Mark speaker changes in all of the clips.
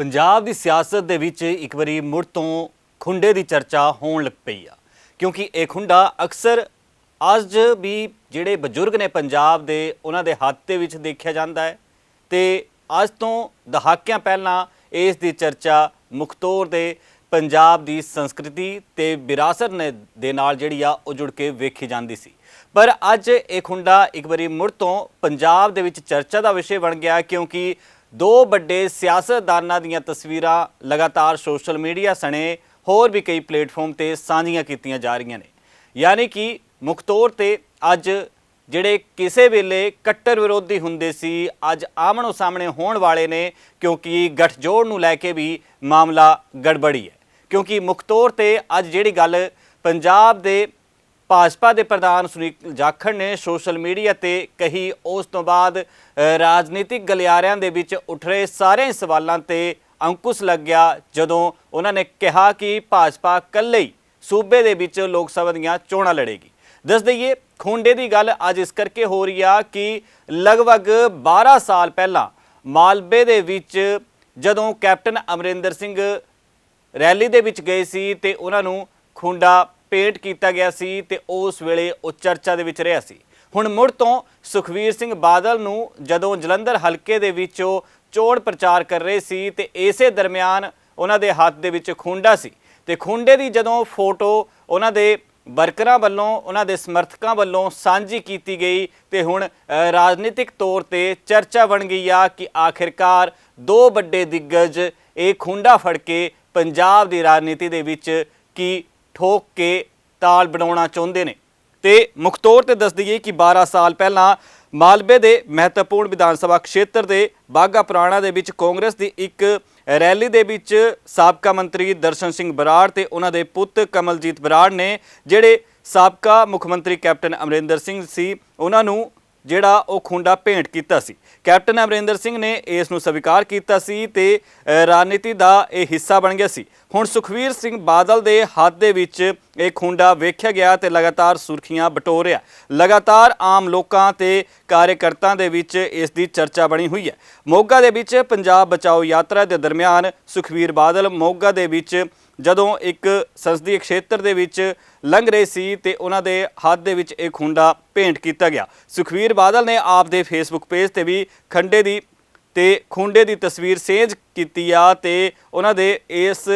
Speaker 1: ਪੰਜਾਬ ਦੀ ਸਿਆਸਤ ਦੇ ਵਿੱਚ ਇੱਕ ਵਾਰੀ ਮੁੜ ਤੋਂ ਖੁੰਡੇ ਦੀ ਚਰਚਾ ਹੋਣ ਲੱਗ ਪਈ ਆ। ਕਿਉਂਕਿ ਇਹ ਖੁੰਡਾ ਅਕਸਰ ਅੱਜ ਵੀ ਜਿਹੜੇ ਬਜ਼ੁਰਗ ਨੇ ਪੰਜਾਬ ਦੇ, ਉਹਨਾਂ ਦੇ ਹੱਥ ਦੇ ਵਿੱਚ ਦੇਖਿਆ ਜਾਂਦਾ ਹੈ ਤੇ ਅੱਜ ਤੋਂ ਦਹਾਕਿਆਂ ਪਹਿਲਾਂ ਇਸ ਦੀ ਚਰਚਾ ਮੁੱਖ ਤੌਰ ਤੇ ਪੰਜਾਬ ਦੀ ਸੰਸਕ੍ਰਿਤੀ ਤੇ ਵਿਰਾਸਤ ਨੇ ਦੇ ਨਾਲ ਜਿਹੜੀ ਆ, ਉਹ ਜੁੜ ਕੇ ਵੇਖੀ ਜਾਂਦੀ ਸੀ। ਪਰ ਅੱਜ ਇਹ ਖੁੰਡਾ ਇੱਕ ਵਾਰੀ ਮੁੜ ਤੋਂ ਪੰਜਾਬ ਦੇ ਵਿੱਚ ਚਰਚਾ ਦਾ ਵਿਸ਼ੇ ਬਣ ਗਿਆ, ਕਿਉਂਕਿ ਦੋ ਵੱਡੇ ਸਿਆਸਤਦਾਨਾਂ ਦੀਆਂ ਤਸਵੀਰਾਂ ਲਗਾਤਾਰ ਸੋਸ਼ਲ ਮੀਡੀਆ ਸਣੇ ਹੋਰ ਵੀ ਕਈ ਪਲੇਟਫਾਰਮ ਤੇ ਸਾਂਝੀਆਂ ਕੀਤੀਆਂ ਜਾ ਰਹੀਆਂ ਨੇ। ਯਾਨੀ ਕਿ ਮੁੱਖ ਤੌਰ ਤੇ ਅੱਜ ਜਿਹੜੇ ਕਿਸੇ ਵੇਲੇ ਕੱਟਰ ਵਿਰੋਧੀ ਹੁੰਦੇ ਸੀ, ਅੱਜ ਆਮਣੋ ਸਾਹਮਣੇ ਹੋਣ ਵਾਲੇ ਨੇ, ਕਿਉਂਕਿ ਗਠਜੋੜ ਨੂੰ ਲੈ ਕੇ ਵੀ ਮਾਮਲਾ ਗੜਬੜੀ ਹੈ। ਕਿਉਂਕਿ ਮੁੱਖ ਤੌਰ ਤੇ ਅੱਜ ਜਿਹੜੀ ਗੱਲ ਪੰਜਾਬ ਦੇ ਭਾਜਪਾ ਦੇ ਪ੍ਰਧਾਨ ਸੁਨੀਲ ਜਾਖੜ ਨੇ ਸੋਸ਼ਲ ਮੀਡੀਆ ਤੇ ਕਹੀ, ਉਸ ਤੋਂ ਬਾਅਦ ਰਾਜਨੀਤਿਕ ਗਲਿਆਰਿਆਂ ਦੇ ਵਿੱਚ ਉੱਠ ਰਹੇ ਸਾਰੇ ਸਵਾਲਾਂ ਤੇ ਅੰਕੁਸ਼ ਲੱਗ ਗਿਆ ਜਦੋਂ ਉਹਨਾਂ ਨੇ ਕਿਹਾ ਕਿ ਭਾਜਪਾ ਇਕੱਲੇ ਹੀ ਸੂਬੇ ਦੇ ਵਿੱਚ ਲੋਕ ਸਭਾ ਦੀਆਂ ਚੋਣਾਂ ਲੜੇਗੀ। ਦੱਸ ਦਈਏ, ਖੁੰਡੇ ਦੀ ਗੱਲ ਅੱਜ ਇਸ ਕਰਕੇ ਹੋ ਰਹੀ ਆ ਕਿ ਲਗਭਗ 12 ਸਾਲ ਪਹਿਲਾਂ ਮਾਲਵੇ ਦੇ ਵਿੱਚ ਜਦੋਂ ਕੈਪਟਨ ਅਮਰਿੰਦਰ ਸਿੰਘ ਰੈਲੀ ਦੇ ਵਿੱਚ ਗਏ ਸੀ ਤੇ ਉਹਨਾਂ ਨੂੰ ਖੁੰਡਾ ਪੇਂਟ ਕੀਤਾ ਗਿਆ ਸੀ ਤੇ ਉਸ ਵੇਲੇ ਉਹ ਚਰਚਾ ਦੇ ਵਿੱਚ ਰਿਹਾ ਸੀ। ਹੁਣ ਮੁੜ ਤੋਂ ਸੁਖਵੀਰ ਸਿੰਘ ਬਾਦਲ ਨੂੰ ਜਦੋਂ ਜਲੰਧਰ ਹਲਕੇ ਦੇ ਵਿੱਚ ਉਹ ਚੋਣ ਪ੍ਰਚਾਰ ਕਰ ਰਹੇ ਸੀ ਤੇ ਇਸੇ ਦਰਮਿਆਨ ਉਹਨਾਂ ਦੇ ਹੱਥ ਦੇ ਵਿੱਚ ਖੁੰਡਾ ਸੀ ਤੇ ਖੁੰਡੇ ਦੀ ਜਦੋਂ ਫੋਟੋ ਉਹਨਾਂ ਦੇ ਵਰਕਰਾਂ ਵੱਲੋਂ, ਉਹਨਾਂ ਦੇ ਸਮਰਥਕਾਂ ਵੱਲੋਂ ਸਾਂਝੀ ਕੀਤੀ ਗਈ ਤੇ ਹੁਣ ਰਾਜਨੀਤਿਕ ਤੌਰ ਤੇ ਚਰਚਾ ਬਣ ਗਈ ਆ ਕਿ ਆਖਿਰਕਾਰ ਦੋ ਵੱਡੇ ਦਿੱਗਜ, ਇਹ ਖੁੰਡਾ ਫੜ ਕੇ ਪੰਜਾਬ ਦੀ ਰਾਜਨੀਤੀ ਦੇ ਵਿੱਚ ਕੀ ਠੋਕ ਕੇ ਤਾਲ ਬਣਾਉਣਾ ਚਾਹੁੰਦੇ ਨੇ। ਤੇ ਮੁੱਖ ਤੌਰ ਤੇ ਦੱਸ ਦਈਏ ਕਿ 12 ਸਾਲ ਪਹਿਲਾਂ ਮਾਲਵੇ ਦੇ ਮਹੱਤਵਪੂਰਨ ਵਿਧਾਨ ਸਭਾ ਖੇਤਰ ਦੇ ਬਾਗਾ ਪੁਰਾਣਾ ਦੇ ਵਿੱਚ ਕਾਂਗਰਸ ਦੀ ਇੱਕ ਰੈਲੀ ਦੇ ਵਿੱਚ ਸਾਬਕਾ ਮੰਤਰੀ ਦਰਸ਼ਨ ਸਿੰਘ ਬਰਾੜ ਤੇ ਉਹਨਾਂ ਦੇ ਪੁੱਤ ਕਮਲਜੀਤ ਬਰਾੜ ਨੇ, ਜਿਹੜੇ ਸਾਬਕਾ ਮੁੱਖ ਮੰਤਰੀ ਕੈਪਟਨ ਅਮਰਿੰਦਰ ਸਿੰਘ ਸੀ, ਉਹਨਾਂ ਨੂੰ ਜਿਹੜਾ ਉਹ ਖੁੰਡਾ ਭੇਂਟ ਕੀਤਾ ਸੀ। ਕੈਪਟਨ ਅਮਰਿੰਦਰ ਸਿੰਘ ਨੇ ਇਸ ਨੂੰ ਸਵੀਕਾਰ ਕੀਤਾ ਸੀ ਤੇ ਰਾਜਨੀਤੀ ਦਾ ਇਹ ਹਿੱਸਾ ਬਣ ਗਿਆ ਸੀ। ਹੁਣ ਸੁਖਵੀਰ ਸਿੰਘ ਬਾਦਲ ਦੇ ਹੱਥ ਦੇ ਵਿੱਚ ਇਹ ਖੁੰਡਾ ਵੇਖਿਆ ਗਿਆ ਤੇ ਲਗਾਤਾਰ ਸੁਰਖੀਆਂ ਬਟੋਰ ਰਿਹਾ। ਲਗਾਤਾਰ ਆਮ ਲੋਕਾਂ ਤੇ ਕਾਰਜਕਰਤਾ ਦੇ ਵਿੱਚ ਇਸ ਦੀ ਚਰਚਾ ਬਣੀ ਹੋਈ ਹੈ। ਮੋਗਾ ਦੇ ਵਿੱਚ ਪੰਜਾਬ ਬਚਾਓ ਯਾਤਰਾ ਦੇ ਦਰਮਿਆਨ ਸੁਖਵੀਰ ਬਾਦਲ ਮੋਗਾ ਦੇ ਵਿੱਚ ਜਦੋਂ ਇੱਕ ਸੰਸਦੀ ਖੇਤਰ ਦੇ ਵਿੱਚ ਲੰਘ ਰਹੇ ਸੀ ਤੇ ਉਹਨਾਂ ਦੇ ਹੱਥ ਦੇ ਵਿੱਚ ਇਹ ਖੁੰਡਾ ਭੇਂਟ ਕੀਤਾ ਗਿਆ। ਸੁਖਵੀਰ ਬਾਦਲ ਨੇ ਆਪ ਦੇ ਫੇਸਬੁੱਕ ਪੇਜ ਤੇ ਵੀ ਖੰਡੇ ਦੀ ਤੇ ਖੁੰਡੇ ਦੀ ਤਸਵੀਰ ਸੇਜ ਕੀਤੀ ਆ ਤੇ ਉਹਨਾਂ ਦੇ ਇਸ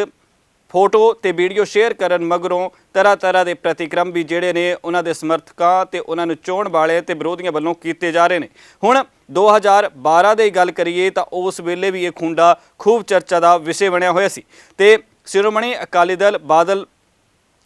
Speaker 1: ਫੋਟੋ ਤੇ ਵੀਡੀਓ ਸ਼ੇਅਰ ਕਰਨ ਮਗਰੋਂ ਤਰ੍ਹਾਂ ਤਰ੍ਹਾਂ ਦੇ ਪ੍ਰਤੀਕਰਮ ਵੀ ਜਿਹੜੇ ਨੇ ਉਹਨਾਂ ਦੇ ਸਮਰਥਕਾਂ ਤੇ ਉਹਨਾਂ ਨੂੰ ਚੋਣ ਵਾਲੇ ਤੇ ਵਿਰੋਧੀਆਂ ਵੱਲੋਂ ਕੀਤੇ ਜਾ ਰਹੇ ਨੇ। ਹੁਣ 2012 ਦੀ ਗੱਲ ਕਰੀਏ ਤਾਂ ਉਸ ਵੇਲੇ ਵੀ ਇਹ ਖੁੰਡਾ ਖੂਬ ਚਰਚਾ ਦਾ ਵਿਸ਼ੇ ਬਣਿਆ ਹੋਇਆ ਸੀ ਤੇ ਸ਼੍ਰੋਮਣੀ ਅਕਾਲੀ ਦਲ ਬਾਦਲ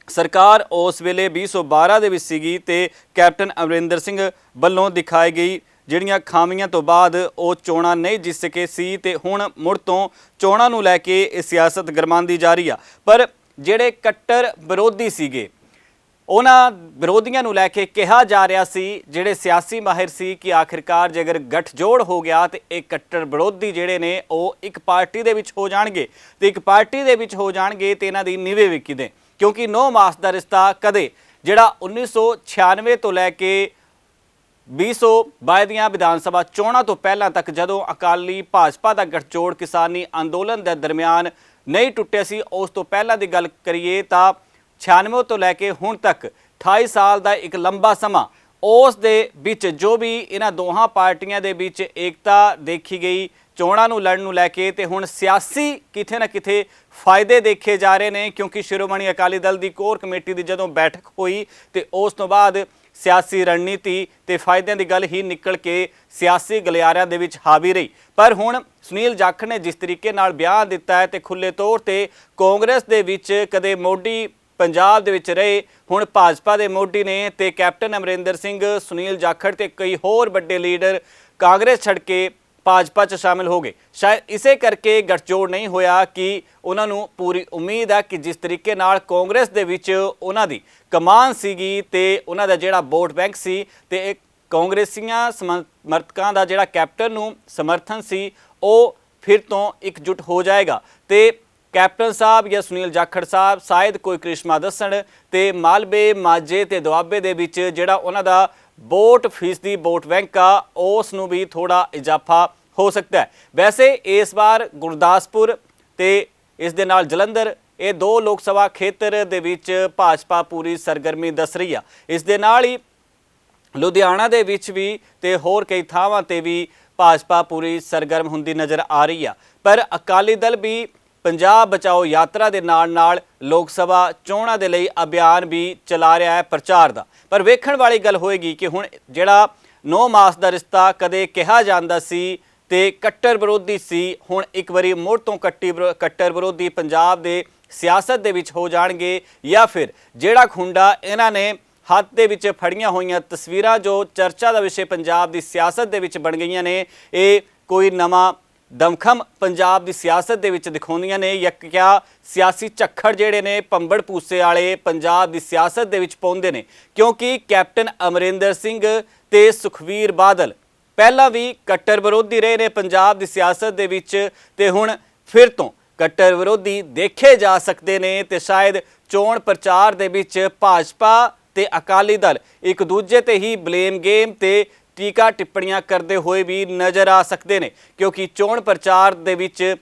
Speaker 1: ਸਰਕਾਰ ਉਸ ਵੇਲੇ 2012 ਦੇ ਵਿੱਚ ਸੀਗੀ ਤੇ ਕੈਪਟਨ ਅਮਰਿੰਦਰ ਸਿੰਘ ਵੱਲੋਂ ਦਿਖਾਈ ਗਈ ਜਿਹੜੀਆਂ ਖਾਮੀਆਂ ਤੋਂ ਬਾਅਦ ਉਹ ਚੋਣਾਂ ਨਹੀਂ ਜਿੱਤ ਸਕੇ ਸੀ ਤੇ ਹੁਣ ਮੁੜ ਤੋਂ ਚੋਣਾਂ ਨੂੰ ਲੈ ਕੇ ਇਹ ਸਿਆਸਤ ਗਰਮਾਂਦੀ ਜਾ ਰਹੀ ਆ। ਪਰ ਜਿਹੜੇ ਕੱਟਰ ਵਿਰੋਧੀ ਸੀਗੇ, ਉਹਨਾਂ ਵਿਰੋਧੀਆਂ ਨੂੰ ਲੈ ਕੇ ਕਿਹਾ ਜਾ ਰਿਹਾ ਸੀ, ਜਿਹੜੇ ਸਿਆਸੀ ਮਾਹਿਰ ਸੀ ਕਿ ਆਖਿਰਕਾਰ ਜੇਕਰ ਗੱਠਜੋੜ ਹੋ ਗਿਆ ਤੇ ਇਹ ਕੱਟੜ ਵਿਰੋਧੀ ਜਿਹੜੇ ਨੇ, ਉਹ ਇੱਕ ਪਾਰਟੀ ਦੇ ਵਿੱਚ ਹੋ ਜਾਣਗੇ। ਤੇ ਇੱਕ ਪਾਰਟੀ ਦੇ ਵਿੱਚ ਹੋ ਜਾਣਗੇ ਤੇ ਇਹਨਾਂ ਦੀ ਨਿਵੇ ਵੀ ਕਿਦੇ ਕਿਉਂਕਿ ਨੋ ਮਾਸ ਦਾ ਰਿਸ਼ਤਾ ਕਦੇ, ਜਿਹੜਾ 1996 ਤੋਂ ਲੈ ਕੇ 2022 ਦੀਆਂ ਵਿਧਾਨ ਸਭਾ ਚੋਣਾਂ ਤੋਂ ਪਹਿਲਾਂ ਤੱਕ ਜਦੋਂ ਅਕਾਲੀ ਭਾਜਪਾ ਦਾ ਗਠਜੋੜ ਕਿਸਾਨੀ ਅੰਦੋਲਨ ਦੇ ਦਰਮਿਆਨ ਨਹੀਂ ਟੁੱਟਿਆ ਸੀ, ਉਸ ਤੋਂ ਪਹਿਲਾਂ ਦੀ ਗੱਲ ਕਰੀਏ ਤਾਂ 96 ਤੋਂ ਲੈ ਕੇ ਹੁਣ ਤੱਕ 28 ਸਾਲ ਦਾ ਇੱਕ ਲੰਬਾ ਸਮਾਂ ਉਸ ਦੇ ਵਿੱਚ ਜੋ ਵੀ ਇਹਨਾਂ ਦੋਹਾਂ ਪਾਰਟੀਆਂ ਦੇ ਵਿੱਚ ਏਕਤਾ ਦੇਖੀ ਗਈ, ਚੋਣਾਂ ਨੂੰ ਲੜਨ ਨੂੰ ਲੈ ਕੇ ਤੇ ਹੁਣ ਸਿਆਸੀ ਕਿਥੇ ਨਾ ਕਿਥੇ ਫਾਇਦੇ ਦੇਖੇ ਜਾ ਰਹੇ ਨੇ ਕਿਉਂਕਿ ਸ਼੍ਰੋਮਣੀ ਅਕਾਲੀ ਦਲ ਦੀ ਕੋਰ ਕਮੇਟੀ ਦੀ ਜਦੋਂ ਬੈਠਕ ਹੋਈ ਤੇ ਉਸ ਤੋਂ ਬਾਅਦ ਸਿਆਸੀ ਰਣਨੀਤੀ ਤੇ ਫਾਇਦਿਆਂ ਦੀ ਗੱਲ ਹੀ ਨਿਕਲ ਕੇ ਸਿਆਸੀ ਗਲਿਆਰਿਆਂ ਦੇ ਵਿੱਚ ਹਾਵੀ ਰਹੀ। ਪਰ ਹੁਣ ਸੁਨੀਲ ਜਾਖੜ ਨੇ ਜਿਸ ਤਰੀਕੇ ਨਾਲ ਬਿਆਨ ਦਿੱਤਾ ਹੈ ਤੇ ਖੁੱਲੇ ਤੌਰ ਤੇ ਕਾਂਗਰਸ ਦੇ ਵਿੱਚ ਕਦੇ ਮੋਢੀ ਪੰਜਾਬ ਦੇ ਵਿੱਚ ਰਹੇ, ਹੁਣ ਭਾਜਪਾ ਦੇ ਮੋਢੀ ਨੇ ਤੇ ਕੈਪਟਨ ਅਮਰਿੰਦਰ ਸਿੰਘ, ਸੁਨੀਲ ਜਾਖੜ ਤੇ ਕਈ ਹੋਰ ਵੱਡੇ ਲੀਡਰ ਕਾਂਗਰਸ ਛੱਡ ਕੇ ਭਾਜਪਾ 'ਚ ਸ਼ਾਮਿਲ ਹੋ ਗਏ। ਸ਼ਾਇਦ ਇਸੇ ਕਰਕੇ ਗੱਠਜੋੜ ਨਹੀਂ ਹੋਇਆ ਕਿ ਉਹਨਾਂ ਨੂੰ ਪੂਰੀ ਉਮੀਦ ਹੈ ਕਿ ਜਿਸ ਤਰੀਕੇ ਨਾਲ ਕਾਂਗਰਸ ਦੇ ਵਿੱਚ ਉਹਨਾਂ ਦੀ ਕਮਾਨ ਸੀਗੀ ਤੇ ਉਹਨਾਂ ਦਾ ਜਿਹੜਾ ਵੋਟ ਬੈਂਕ ਸੀ ਤੇ ਇੱਕ ਕਾਂਗਰਸੀਆਂ ਸਮਰਥਕਾਂ ਦਾ ਜਿਹੜਾ ਕੈਪਟਨ ਨੂੰ ਸਮਰਥਨ ਸੀ, ਉਹ ਫਿਰ ਤੋਂ ਇਕਜੁੱਟ ਹੋ ਜਾਏਗਾ। ਤੇ ਕੈਪਟਨ ਸਾਹਿਬ ਜਾਂ ਸੁਨੀਲ ਜਾਖੜ ਸਾਹਿਬ, ਸ਼ਾਇਦ ਕੋਈ ਕ੍ਰਿਸ਼ਮਾ ਦੱਸਣ ਤੇ ਮਾਲਵੇ, ਮਾਝੇ ਤੇ ਦੁਆਬੇ ਦੇ ਵਿੱਚ ਜਿਹੜਾ ਉਹਨਾਂ ਦਾ ਵੋਟ ਫੀਸਦੀ ਵੋਟ ਬੈਂਕ ਆ, ਉਸ ਨੂੰ ਵੀ ਥੋੜਾ ਇਜ਼ਾਫਾ ਹੋ ਸਕਦਾ ਹੈ। ਵੈਸੇ ਇਸ ਵਾਰ ਗੁਰਦਾਸਪੁਰ ਤੇ ਇਸ ਦੇ ਨਾਲ ਜਲੰਧਰ, ਇਹ ਦੋ ਲੋਕ ਸਭਾ ਖੇਤਰ ਦੇ ਵਿੱਚ ਭਾਜਪਾ ਪੂਰੀ ਸਰਗਰਮੀ ਦੱਸ ਰਹੀ ਆ। ਇਸ ਦੇ ਨਾਲ ਹੀ ਲੁਧਿਆਣਾ ਦੇ ਵਿੱਚ ਵੀ ਤੇ ਹੋਰ ਕਈ ਥਾਵਾਂ ਤੇ ਵੀ ਭਾਜਪਾ ਪੂਰੀ ਸਰਗਰਮ ਹੁੰਦੀ ਨਜ਼ਰ ਆ ਰਹੀ ਆ। ਪਰ ਅਕਾਲੀ ਦਲ ਵੀ ਪੰਜਾਬ ਬਚਾਓ ਯਾਤਰਾ ਦੇ ਨਾਲ ਨਾਲ ਲੋਕ ਸਭਾ ਚੋਣਾਂ ਦੇ ਲਈ ਅਭਿਆਨ ਵੀ ਚਲਾ ਰਿਹਾ ਹੈ ਪ੍ਰਚਾਰ ਦਾ। ਪਰ ਵੇਖਣ ਵਾਲੀ ਗੱਲ ਹੋਏਗੀ ਕਿ ਹੁਣ ਜਿਹੜਾ 9 ਮਾਸ ਦਾ ਰਿਸ਼ਤਾ ਕਦੇ ਕਿਹਾ ਜਾਂਦਾ ਸੀ ਤੇ ਕੱਟਰ ਵਿਰੋਧੀ ਸੀ। ਹੁਣ ਇੱਕ ਵਾਰੀ ਮੁੜ ਤੋਂ ਕੱਟੀ ਵਿਰੋ- ਕੱਟਰ ਵਿਰੋਧੀ ਪੰਜਾਬ ਦੇ ਸਿਆਸਤ ਦੇ ਵਿੱਚ ਹੋ ਜਾਣਗੇ ਜਾਂ ਫਿਰ ਜਿਹੜਾ ਖੁੰਡਾ ਇਹਨਾਂ ਨੇ ਹੱਥ ਦੇ ਵਿੱਚ ਫੜੀਆਂ ਹੋਈਆਂ ਤਸਵੀਰਾਂ ਜੋ ਚਰਚਾ ਦਾ ਵਿਸ਼ੇ ਪੰਜਾਬ ਦੀ ਸਿਆਸਤ ਦੇ ਵਿੱਚ ਬਣ ਗਈਆਂ ਨੇ, ਇਹ ਕੋਈ ਨਵਾਂ ਦਮਖਮ ਪੰਜਾਬ ਦੀ ਸਿਆਸਤ ਦੇ ਵਿੱਚ ਦਿਖਾਉਂਦੀਆਂ ਨੇ ਜਾਂ ਕਿਆ ਸਿਆਸੀ ਝੱਖੜ ਜਿਹੜੇ ਨੇ ਪੰਬੜ ਪੂਸੇ ਵਾਲੇ ਪੰਜਾਬ ਦੀ ਸਿਆਸਤ ਦੇ ਵਿੱਚ ਪਾਉਂਦੇ ਨੇ। ਕਿਉਂਕਿ ਕੈਪਟਨ ਅਮਰਿੰਦਰ ਸਿੰਘ ਤੇ ਸੁਖਵੀਰ ਬਾਦਲ ਪਹਿਲਾਂ ਵੀ ਕੱਟਰ ਵਿਰੋਧੀ ਰਹੇ ਨੇ ਪੰਜਾਬ ਦੀ ਸਿਆਸਤ ਦੇ ਵਿੱਚ ਤੇ ਹੁਣ ਫਿਰ ਤੋਂ ਕੱਟਰ ਵਿਰੋਧੀ ਦੇਖੇ ਜਾ ਸਕਦੇ ਨੇ ਤੇ ਸ਼ਾਇਦ ਚੋਣ ਪ੍ਰਚਾਰ ਦੇ ਵਿੱਚ ਭਾਜਪਾ ਤੇ ਅਕਾਲੀ ਦਲ ਇੱਕ ਦੂਜੇ ਤੇ ਹੀ ਬਲੇਮ ਗੇਮ ਤੇ ਟੀਕਾ ਟਿੱਪਣੀਆਂ ਕਰਦੇ ਹੋਏ ਵੀ ਨਜ਼ਰ ਆ ਸਕਦੇ ਨੇ, ਕਿਉਂਕਿ ਚੋਣ ਪ੍ਰਚਾਰ ਦੇ ਵਿੱਚ,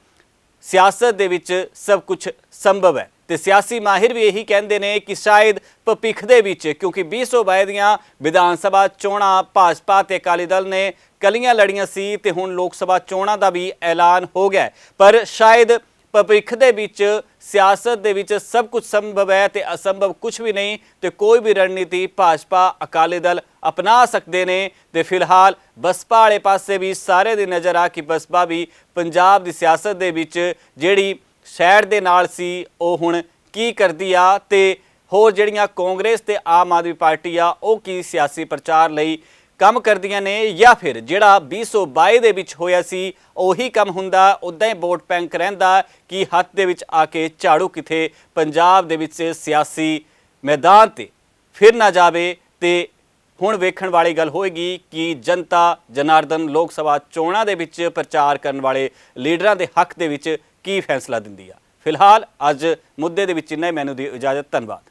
Speaker 1: ਸਿਆਸਤ ਦੇ ਵਿੱਚ ਸਭ ਕੁਝ ਸੰਭਵ ਹੈ। ਤੇ ਸਿਆਸੀ ਮਾਹਿਰ ਵੀ ਇਹੀ ਕਹਿੰਦੇ ਨੇ ਕਿ ਸ਼ਾਇਦ ਭਵਿੱਖ ਦੇ ਵਿੱਚ, ਕਿਉਂਕਿ 2022 ਦੀਆਂ ਵਿਧਾਨ ਸਭਾ ਚੋਣਾਂ ਭਾਜਪਾ ਤੇ ਅਕਾਲੀ ਦਲ ਨੇ ਕਲੀਆਂ ਲੜੀਆਂ ਸੀ ਤੇ ਹੁਣ ਲੋਕ ਸਭਾ ਚੋਣਾਂ ਦਾ ਵੀ ਐਲਾਨ ਹੋ ਗਿਆ ਪਰ ਸ਼ਾਇਦ ਭਵਿੱਖ ਦੇ ਵਿੱਚ, ਸਿਆਸਤ ਦੇ ਵਿੱਚ ਸਭ ਕੁਝ ਸੰਭਵ ਹੈ ਤੇ ਅਸੰਭਵ ਕੁਝ ਵੀ ਨਹੀਂ ਤੇ ਕੋਈ ਵੀ ਰਣਨੀਤੀ ਭਾਜਪਾ, ਅਕਾਲੀ ਦਲ ਅਪਣਾ ਸਕਦੇ ਨੇ ਤੇ ਫਿਲਹਾਲ ਬਸਪਾ ਵਾਲੇ ਪਾਸੇ ਵੀ ਸਾਰੇ ਦੀ ਨਜ਼ਰ ਆ ਕਿ ਬਸਪਾ ਵੀ ਪੰਜਾਬ ਦੀ ਸਿਆਸਤ ਦੇ ਵਿੱਚ ਜਿਹੜੀ ਸ਼ਹਿਰ ਦੇ ਨਾਲ ਸੀ, ਉਹ ਹੁਣ ਕੀ ਕਰਦੀ ਆ ਤੇ ਹੋਰ ਜਿਹੜੀਆਂ ਕਾਂਗਰਸ ਤੇ ਆਮ ਆਦਮੀ ਪਾਰਟੀ ਆ, ਉਹ ਕੀ ਸਿਆਸੀ ਪ੍ਰਚਾਰ ਲਈ ਕੰਮ ਕਰਦੀਆਂ ਨੇ ਜਾਂ ਫਿਰ ਜਿਹੜਾ 2022 ਦੇ ਵਿੱਚ ਹੋਇਆ ਸੀ, ਉਹੀ ਕੰਮ ਹੁੰਦਾ, ਉਦਾਂ ਹੀ ਵੋਟ ਬੈਂਕ ਰਹਿੰਦਾ ਕਿ ਹੱਥ ਦੇ ਵਿੱਚ ਆ ਕੇ ਝਾੜੂ ਕਿਥੇ, ਪੰਜਾਬ ਦੇ ਵਿੱਚ ਸਿਆਸੀ ਮੈਦਾਨ ਤੇ ਫਿਰ ਨਾ ਜਾਵੇ ਤੇ ਹੁਣ ਵੇਖਣ ਵਾਲੀ ਗੱਲ ਹੋਏਗੀ ਕਿ ਜਨਤਾ, ਜਨਾਰਦਨ ਲੋਕ ਸਭਾ ਚੋਣਾਂ ਦੇ ਵਿੱਚ ਪ੍ਰਚਾਰ ਕਰਨ ਵਾਲੇ ਲੀਡਰਾਂ ਦੇ ਹੱਕ ਦੇ ਵਿੱਚ ਕੀ ਫੈਸਲਾ ਦਿੰਦੀ ਆ? ਫਿਲਹਾਲ ਅੱਜ ਮੁੱਦੇ ਦੇ ਵਿੱਚ ਇੰਨਾ ਹੀ। ਮੈਨੂੰ ਦੀ ਇਜਾਜ਼ਤ, ਧੰਨਵਾਦ।